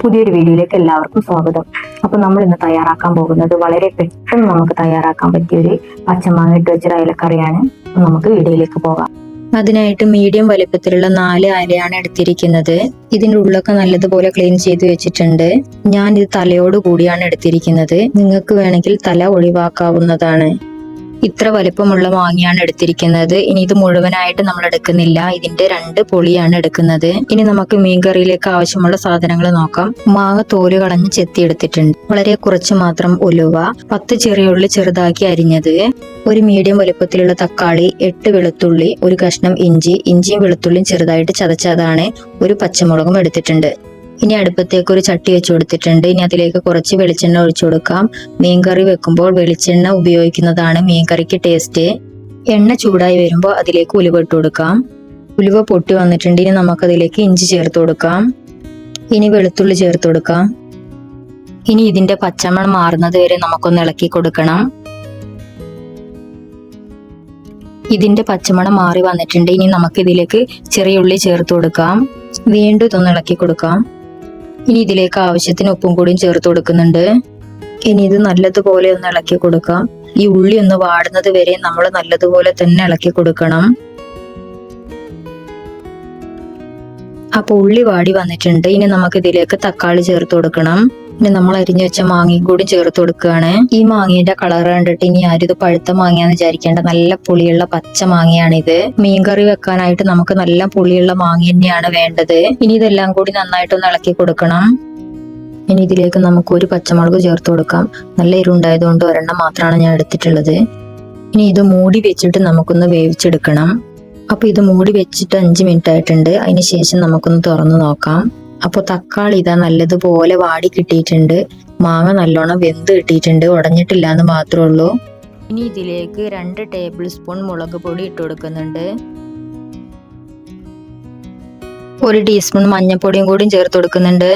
പുതിയൊരു വീഡിയോയിലേക്ക് എല്ലാവർക്കും സ്വാഗതം. അപ്പൊ നമ്മൾ ഇന്ന് തയ്യാറാക്കാൻ പോകുന്നത് വളരെ പെട്ടെന്ന് നമുക്ക് തയ്യാറാക്കാൻ പറ്റിയ ഒരു പച്ചമാങ്ങ ഇട്ട് വെച്ചൊരു അയലക്കറിയാണ്. നമുക്ക് വീഡിയോയിലേക്ക് പോകാം. അതിനായിട്ട് മീഡിയം വലിപ്പത്തിലുള്ള നാല് അരയാണ് എടുത്തിരിക്കുന്നത്. ഇതിന്റെ ഉള്ളൊക്കെ നല്ലതുപോലെ ക്ലീൻ ചെയ്ത് വെച്ചിട്ടുണ്ട്. ഞാൻ ഇത് തലയോട് കൂടിയാണ് എടുത്തിരിക്കുന്നത്. നിങ്ങൾക്ക് വേണമെങ്കിൽ തല ഒഴിവാക്കാവുന്നതാണ്. ഇത്ര വലിപ്പമുള്ള മാങ്ങയാണ് എടുത്തിരിക്കുന്നത്. ഇനി ഇത് മുഴുവനായിട്ട് നമ്മൾ എടുക്കുന്നില്ല. ഇതിന്റെ രണ്ട് പൊളിയാണ് എടുക്കുന്നത്. ഇനി നമുക്ക് മീൻകറിയിലേക്ക് ആവശ്യമുള്ള സാധനങ്ങൾ നോക്കാം. മാങ്ങ തോൽ കളഞ്ഞ് ചെത്തി എടുത്തിട്ടുണ്ട്. വളരെ കുറച്ച് മാത്രം ഉലുവ പത്ത് ചെറിയുള്ളി ചെറുതാക്കി അരിഞ്ഞത് ഒരു മീഡിയം വലുപ്പത്തിലുള്ള തക്കാളി എട്ട് വെളുത്തുള്ളി ഒരു കഷ്ണം ഇഞ്ചി ഇഞ്ചിയും വെളുത്തുള്ളിയും ചെറുതായിട്ട് ചതച്ചതാണ്. ഒരു പച്ചമുളകും എടുത്തിട്ടുണ്ട്. ഇനി അടുപ്പത്തേക്ക് ഒരു ചട്ടി വെച്ച് കൊടുത്തിട്ടുണ്ട്. ഇനി അതിലേക്ക് കുറച്ച് വെളിച്ചെണ്ണ ഒഴിച്ചു കൊടുക്കാം. മീൻകറി വെക്കുമ്പോൾ വെളിച്ചെണ്ണ ഉപയോഗിക്കുന്നതാണ് മീൻകറിക്ക് ടേസ്റ്റ് എണ്ണ ചൂടായി വരുമ്പോൾ അതിലേക്ക് ഉലുവ ഇട്ട് കൊടുക്കാം. ഉലുവ പൊട്ടി വന്നിട്ടുണ്ട്. ഇനി നമുക്കതിലേക്ക് ഇഞ്ചി ചേർത്ത് കൊടുക്കാം. ഇനി വെളുത്തുള്ളി ചേർത്ത് കൊടുക്കാം. ഇനി ഇതിന്റെ പച്ചമണം മാറുന്നത് വരെ നമുക്കൊന്ന് ഇളക്കി കൊടുക്കണം. ഇതിന്റെ പച്ചമണം മാറി വന്നിട്ടുണ്ട്. ഇനി നമുക്ക് ഇതിലേക്ക് ചെറിയ ഉള്ളി ചേർത്ത് കൊടുക്കാം. വീണ്ടും ഇതൊന്ന് ഇളക്കി കൊടുക്കാം. ഇനി ഇതിലേക്ക് ആവശ്യത്തിന് ഉപ്പും കൂടിയും ചേർത്ത് കൊടുക്കുന്നുണ്ട്. ഇനി ഇത് നല്ലതുപോലെ ഒന്ന് ഇളക്കി കൊടുക്കാം. ഈ ഉള്ളി ഒന്ന് വാടുന്നത് വരെ നമ്മൾ നല്ലതുപോലെ തന്നെ ഇളക്കി കൊടുക്കണം. അപ്പൊ ഉള്ളി വാടി വന്നിട്ടുണ്ട്. ഇനി നമുക്ക് ഇതിലേക്ക് തക്കാളി ചേർത്ത് കൊടുക്കണം. ഇനി നമ്മൾ അരിഞ്ഞു വെച്ച മാങ്ങയും കൂടി ചേർത്ത് കൊടുക്കുകയാണ്. ഈ മാങ്ങയുടെ കളർ കണ്ടിട്ട് ഇനി ആരും ഇത് പഴുത്ത മാങ്ങയാന്ന് വിചാരിക്കേണ്ട. നല്ല പുളിയുള്ള പച്ച മാങ്ങയാണിത്. മീൻകറി വെക്കാനായിട്ട് നമുക്ക് നല്ല പുളിയുള്ള മാങ്ങ തന്നെയാണ് വേണ്ടത്. ഇനി ഇതെല്ലാം കൂടി നന്നായിട്ടൊന്ന് ഇളക്കി കൊടുക്കണം. ഇനി ഇതിലേക്ക് നമുക്ക് ഒരു പച്ചമുളക് ചേർത്ത് കൊടുക്കാം. നല്ല എരിവുണ്ടായതുകൊണ്ട് ഒരെണ്ണം മാത്രമാണ് ഞാൻ എടുത്തിട്ടുള്ളത്. ഇനി ഇത് മൂടി വെച്ചിട്ട് നമുക്കൊന്ന് വേവിച്ചെടുക്കണം. അപ്പൊ ഇത് മൂടി വെച്ചിട്ട് അഞ്ച് മിനിറ്റ് ആയിട്ടുണ്ട് അതിന് ശേഷം നമുക്കൊന്ന് തുറന്നു നോക്കാം. അപ്പോൾ തക്കാളി ഇതാ നല്ലതുപോലെ വാടി കിട്ടിയിട്ടുണ്ട്. മാങ്ങ നല്ലോണം വെന്ത് കിട്ടിയിട്ടുണ്ട്. ഉടഞ്ഞിട്ടില്ല എന്ന് മാത്രമേ ഉള്ളൂ. ഇനി ഇതിലേക്ക് രണ്ട് ടേബിൾ സ്പൂൺ മുളക് പൊടി ഇട്ട് കൊടുക്കുന്നുണ്ട്. ഒരു ടീസ്പൂൺ മഞ്ഞൾപ്പൊടിയും കൂടിയും ചേർത്ത് കൊടുക്കുന്നുണ്ട്.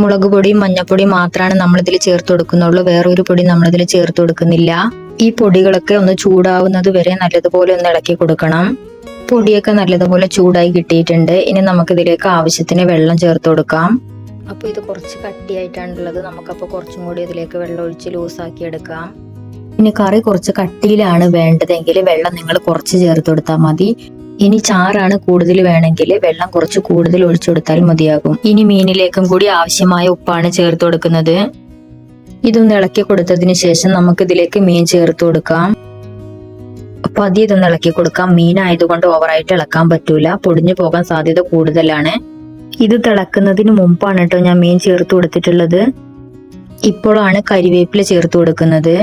മുളക് പൊടിയും മഞ്ഞൾപ്പൊടിയും മാത്രമാണ് നമ്മളിതിൽ ചേർത്ത് കൊടുക്കുന്നുള്ളൂ. വേറൊരു പൊടി നമ്മളിതിൽ ചേർത്ത് കൊടുക്കുന്നില്ല. ഈ പൊടികളൊക്കെ ഒന്ന് ചൂടാവുന്നത് വരെ നല്ലതുപോലെ ഒന്ന് ഇളക്കി കൊടുക്കണം. പൊടിയൊക്കെ നല്ലതുപോലെ ചൂടായി കിട്ടിയിട്ടുണ്ട്. ഇനി നമുക്ക് ഇതിലേക്ക് ആവശ്യത്തിന് വെള്ളം ചേർത്ത് കൊടുക്കാം. അപ്പോൾ ഇത് കുറച്ച് കട്ടിയായിട്ടാണുള്ളത്. നമുക്കപ്പോൾ കുറച്ചും കൂടി ഇതിലേക്ക് വെള്ളം ഒഴിച്ച് ലൂസാക്കി എടുക്കാം. ഇനി കറി കുറച്ച് കട്ടിയിലാണ് വേണ്ടതെങ്കിൽ വെള്ളം നിങ്ങൾ കുറച്ച് ചേർത്ത് കൊടുത്താൽ മതി. ഇനി ചാറാണ് കൂടുതൽ വേണമെങ്കിൽ വെള്ളം കുറച്ച് കൂടുതൽ ഒഴിച്ചു കൊടുത്താൽ മതിയാകും. ഇനി മീനിലേക്കും കൂടി ആവശ്യമായ ഉപ്പാണ് ചേർത്ത് കൊടുക്കുന്നത്. ഇതൊന്ന് ഇളക്കി കൊടുത്തതിന് ശേഷം നമുക്ക് ഇതിലേക്ക് മീൻ ചേർത്ത് കൊടുക്കാം. അപ്പൊ അതി ഇതൊന്ന് ഇളക്കി കൊടുക്കാം. മീൻ ആയതുകൊണ്ട് ഓവറായിട്ട് ഇളക്കാൻ പറ്റൂല. പൊടിഞ്ഞു പോകാൻ സാധ്യത കൂടുതലാണ്. ഇത് തിളക്കുന്നതിന് മുമ്പാണ് കേട്ടോ ഞാൻ മീൻ ചേർത്ത് കൊടുത്തിട്ടുള്ളത്. ഇപ്പോഴാണ് കരിവേപ്പില ചേർത്ത് കൊടുക്കുന്നത്.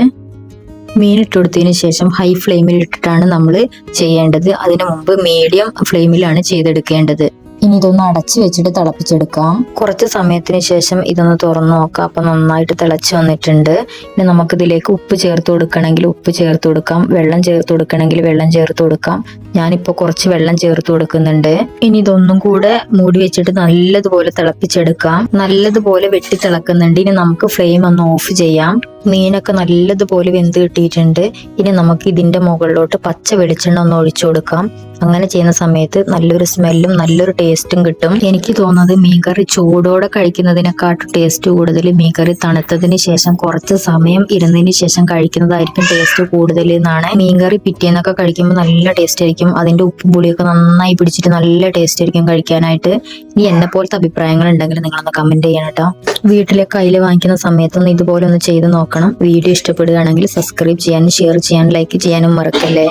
മീൻ ഇട്ട് കൊടുത്തതിന് ശേഷം ഹൈ ഫ്ലെയിമിൽ ഇട്ടിട്ടാണ് നമ്മൾ ചെയ്യേണ്ടത്. അതിനു മുമ്പ് മീഡിയം ഫ്ലെയിമിലാണ് ചെയ്തെടുക്കേണ്ടത്. ഇനി ഇതൊന്ന് അടച്ചു വെച്ചിട്ട് തിളപ്പിച്ചെടുക്കാം. കുറച്ച് സമയത്തിന് ശേഷം ഇതൊന്ന് തുറന്നു നോക്കാം. അപ്പൊ നന്നായിട്ട് തിളച്ച് വന്നിട്ടുണ്ട്. ഇനി നമുക്ക് ഇതിലേക്ക് ഉപ്പ് ചേർത്ത് കൊടുക്കണമെങ്കിൽ ഉപ്പ് ചേർത്ത് കൊടുക്കാം. വെള്ളം ചേർത്ത് കൊടുക്കണമെങ്കിൽ വെള്ളം ചേർത്ത് കൊടുക്കാം. ഞാനിപ്പോ കുറച്ച് വെള്ളം ചേർത്ത് കൊടുക്കുന്നുണ്ട്. ഇനി ഇതൊന്നും കൂടെ മൂടി വെച്ചിട്ട് നല്ലതുപോലെ തിളപ്പിച്ചെടുക്കാം. നല്ലതുപോലെ വെട്ടി തിളക്കുന്നുണ്ട്. ഇനി നമുക്ക് ഫ്ലെയിം ഒന്ന് ഓഫ് ചെയ്യാം. മീനൊക്കെ നല്ലതുപോലെ വെന്ത് കിട്ടിയിട്ടുണ്ട്. ഇനി നമുക്ക് ഇതിന്റെ മുകളിലോട്ട് പച്ച വെളിച്ചെണ്ണ ഒന്ന് ഒഴിച്ചു കൊടുക്കാം. അങ്ങനെ ചെയ്യുന്ന സമയത്ത് നല്ലൊരു സ്മെല്ലും നല്ലൊരു ടേസ്റ്റും കിട്ടും. എനിക്ക് തോന്നുന്നത് മീൻകറി ചൂടോടെ കഴിക്കുന്നതിനെക്കാട്ടും ടേസ്റ്റ് കൂടുതൽ മീൻകറി തണുത്തതിന് ശേഷം കുറച്ച് സമയം ഇരുന്നതിന് ശേഷം കഴിക്കുന്നതായിരിക്കും ടേസ്റ്റ് കൂടുതൽ എന്നാണ്. മീൻകറി പിറ്റേന്നൊക്കെ കഴിക്കുമ്പോൾ നല്ല ടേസ്റ്റ് ആയിരിക്കും. അതിന്റെ ഉപ്പും പുളിയൊക്കെ നന്നായി പിടിച്ചിട്ട് നല്ല ടേസ്റ്റ് ആയിരിക്കും കഴിക്കാനായിട്ട്. ഇനി എന്നെ പോലത്തെ അഭിപ്രായങ്ങൾ ഉണ്ടെങ്കിൽ നിങ്ങളൊന്ന് കമന്റ് ചെയ്യണം കേട്ടോ വീട്ടിലെ കയ്യിൽ വാങ്ങിക്കുന്ന സമയത്തൊന്ന് ഇതുപോലെ ഒന്ന് ചെയ്ത് നോക്കണം. വീഡിയോ ഇഷ്ടപ്പെടുകയാണെങ്കിൽ സബ്സ്ക്രൈബ് ചെയ്യാനും ഷെയർ ചെയ്യാനും ലൈക്ക് ചെയ്യാനും മറക്കല്ലേ?